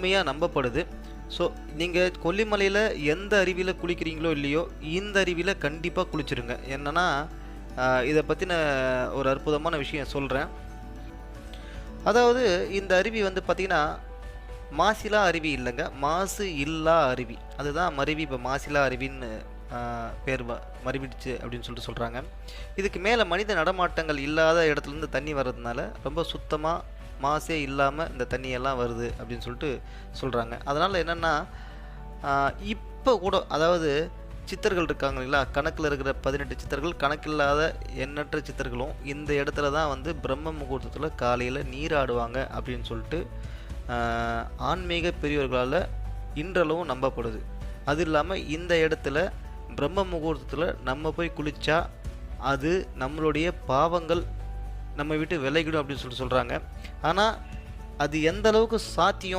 உண்மையாக நம்பப்படுது. ஸோ நீங்கள் கொல்லிமலையில் எந்த அருவியில் குளிக்கிறீங்களோ இல்லையோ இந்த அருவியில் கண்டிப்பாக குளிச்சிருங்க. என்னென்னா இதை பற்றின ஒரு அற்புதமான விஷயம் சொல்கிறேன் அதாவது இந்த அருவி வந்து பார்த்திங்கன்னா மாசிலா அருவி இல்லைங்க. மாசு இல்லா அருவி. அதுதான் மருவி இப்போ மாசிலா அருவின்னு பேர் மருவிடுச்சு அப்படின்னு சொல்லிட்டு சொல்கிறாங்க இதுக்கு மேலே மனித நடமாட்டங்கள் இல்லாத இடத்துலேருந்து தண்ணி வர்றதுனால ரொம்ப சுத்தமாக மாசே இல்லாமல் இந்த தண்ணியெல்லாம் வருது அப்படின்னு சொல்லிட்டு சொல்கிறாங்க அதனால் என்னென்னா இப்போ கூட அதாவது சித்தர்கள் இருக்காங்க இல்லைங்களா? கணக்கில் இருக்கிற பதினெட்டு சித்தர்கள் கணக்கில்லாத எண்ணற்ற சித்தர்களும் இந்த இடத்துல தான் வந்து பிரம்ம முகூர்த்தத்தில் காலையில் நீராடுவாங்க அப்படின்னு சொல்லிட்டு ஆன்மீக பெரியவர்களால் இன்றளவும் நம்பப்படுது. அது இல்லாமல் இந்த இடத்துல பிரம்ம முகூர்த்தத்தில் நம்ம போய் குளித்தா அது நம்மளுடைய பாவங்கள் நம்ம விட்டு விலகிடும் அப்படின்னு சொல்லிட்டு சொல்கிறாங்க ஆனால் அது எந்த அளவுக்கு சாத்தியம்